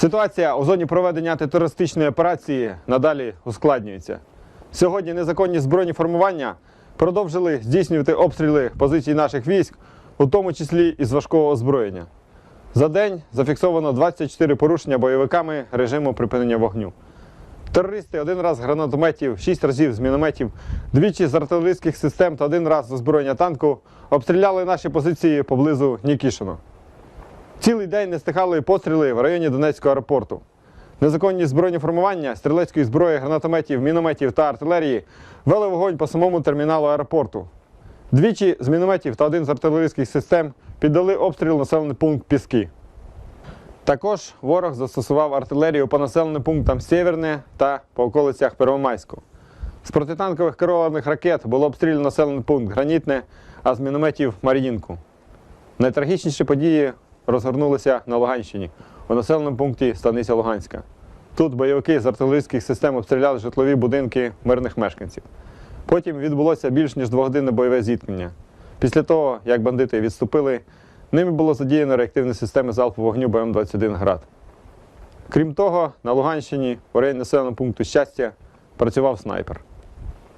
Ситуація у зоні проведення антитерористичної операції надалі ускладнюється. Сьогодні незаконні збройні формування продовжили здійснювати обстріли позицій наших військ, у тому числі із важкого озброєння. За день зафіксовано 24 порушення бойовиками режиму припинення вогню. Терористи один раз з гранатометів, шість разів з мінометів, двічі з артилерійських систем та один раз з озброєння танку обстріляли наші позиції поблизу Нікішино. Цілий день не стихали постріли в районі Донецького аеропорту. Незаконні збройні формування стрілецької зброї, гранатометів, мінометів та артилерії вели вогонь по самому терміналу аеропорту. Двічі з мінометів та один з артилерійських систем піддали обстріл населений пункт Піски. Також ворог застосував артилерію по населеним пунктам Сєвєрне та по околицях Первомайську. З протитанкових керованих ракет було обстріляно населений пункт Гранітне, а з мінометів Мар'їнку. Найтрагічніші події розгорнулися на Луганщині у населеному пункті Станиця Луганська. Тут бойовики з артилерійських систем обстріляли житлові будинки мирних мешканців. Потім відбулося більш ніж двогодинне бойове зіткнення. Після того, як бандити відступили, ними було задіяно реактивні системи залпового вогню БМ-21 Град. Крім того, на Луганщині у районі населеного пункту щастя працював снайпер.